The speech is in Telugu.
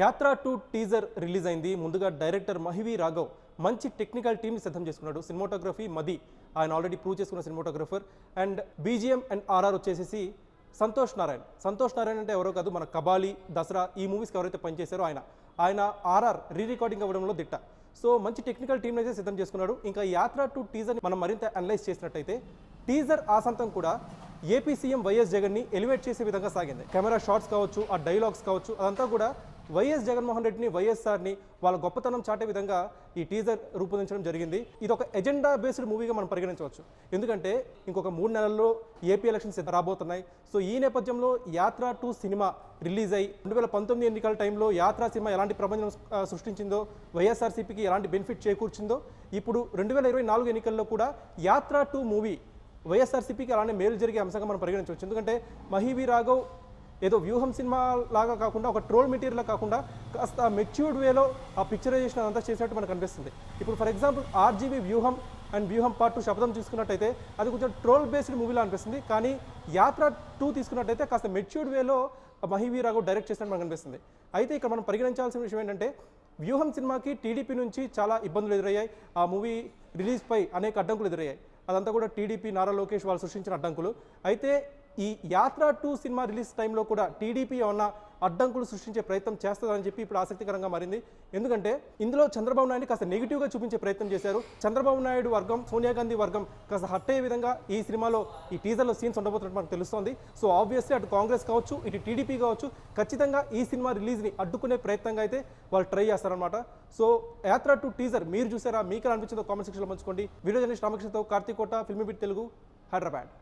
యాత్ర టూ టీజర్ రిలీజ్ అయింది. ముందుగా డైరెక్టర్ మహివి రాఘవ్ మంచి టెక్నికల్ టీమ్ని సిద్ధం చేసుకున్నాడు. సినిమాటోగ్రఫీ మది. ఆయన ఆల్రెడీ ప్రూవ్ చేసుకున్న cinematographer. And BGM and RR వచ్చేసేసి సంతోష్ నారాయణ్. సంతోష్ నారాయణ్ అంటే ఎవరో కాదు మన కబాలి దసరా ఈ మూవీస్కి ఎవరైతే పనిచేశారో ఆయన. ఆయన ఆర్ఆర్ రీ రికార్డింగ్ అవ్వడంలో దిట్ట. సో మంచి టెక్నికల్ టీం అయితే సిద్ధం చేసుకున్నాడు. ఇంకా యాత్ర టు టీజర్ని మనం మరింత అనలైజ్ చేసినట్టయితే టీజర్ ఆసంతం కూడా ఏపీ సీఎం వైఎస్ జగన్ని ఎలివేట్ చేసే విధంగా సాగింది. కెమెరా షాట్స్ కావచ్చు ఆ డైలాగ్స్ కావచ్చు అదంతా కూడా వైఎస్ జగన్మోహన్ రెడ్డిని వైఎస్ఆర్ని వాళ్ళ గొప్పతనం చాటే విధంగా ఈ టీజర్ రూపొందించడం జరిగింది. ఇది ఒక ఎజెండా బేస్డ్ మూవీగా మనం పరిగణించవచ్చు. ఎందుకంటే ఇంకొక మూడు నెలల్లో ఏపీ ఎలక్షన్స్ రాబోతున్నాయి. సో ఈ నేపథ్యంలో యాత్ర టూ సినిమా రిలీజ్ అయ్యి రెండు వేల పంతొమ్మిది ఎన్నికల టైంలో యాత్ర సినిమా ఎలాంటి ప్రపంచం సృష్టించిందో వైఎస్ఆర్సీపీకి ఎలాంటి బెనిఫిట్ చేకూర్చిందో ఇప్పుడు రెండు వేల ఇరవై నాలుగు ఎన్నికల్లో కూడా యాత్ర టూ మూవీ వైఎస్ఆర్సీపీకి అలానే మేలు జరిగే అంశంగా మనం పరిగణించవచ్చు. ఎందుకంటే మహివి రాఘవ్ ఏదో వ్యూహం సినిమా లాగా కాకుండా ఒక ట్రోల్ మెటీరియల్ కాకుండా కాస్త మెచ్యూర్డ్ వేలో ఆ పిక్చరైజేషన్ అంతా చేసినట్టు మనకు అనిపిస్తుంది. ఇప్పుడు for example RGV Vyooham and Vyooham part two శబ్దం చూసుకున్నట్టయితే అది కొంచెం ట్రోల్ బేస్డ్ మూవీలా అనిపిస్తుంది. కానీ యాత్ర టూ తీసుకున్నట్టయితే కాస్త మెచ్యూర్డ్ వేలో మహివీ రాఘవ్ డైరెక్ట్ చేసినట్టు మనకు అనిపిస్తుంది. అయితే ఇక్కడ మనం పరిగణించాల్సిన విషయం ఏంటంటే వ్యూహం సినిమాకి టీడీపీ నుంచి చాలా ఇబ్బందులు ఎదురయ్యాయి. ఆ మూవీ రిలీజ్పై అనేక అడ్డంకులు ఎదురయ్యాయి. అదంతా కూడా టీడీపీ నారా లోకేష్ వాళ్ళు సృష్టించిన అడ్డంకులు. అయితే ఈ యాత్ర టూ సినిమా రిలీజ్ టైంలో కూడా టీడీపీ ఏమన్నా అడ్డంకులు సృష్టించే ప్రయత్నం చేస్తుందని చెప్పి ఇప్పుడు ఆసక్తికరంగా మారింది. ఎందుకంటే ఇందులో చంద్రబాబు నాయుడు కాస్త నెగిటివ్గా చూపించే ప్రయత్నం చేశారు. చంద్రబాబు నాయుడు వర్గం సోనియా గాంధీ వర్గం కాస్త హట్ అయ్యే విధంగా ఈ సినిమాలో ఈ టీజర్లో సీన్స్ ఉండబోతున్నట్టు మనకు తెలుస్తోంది. సో ఆబ్వియస్లీ అటు కాంగ్రెస్ కావచ్చు ఇటు టీడీపీ కావచ్చు ఖచ్చితంగా ఈ సినిమా రిలీజ్ని అడ్డుకునే ప్రయత్నంగా అయితే వాళ్ళు ట్రై చేస్తారనమాట సో యాత్ర టు టీజర్ మీరు చూసారా? మీకు అనిపించిందో కామెంట్ సెక్షన్లో పంచుకోండి. వీడియో జర్నలిస్ట్ రామకృష్ణతో కార్తీక్ కోట ఫిల్మీ బిట్ తెలుగు హైదరాబాద్.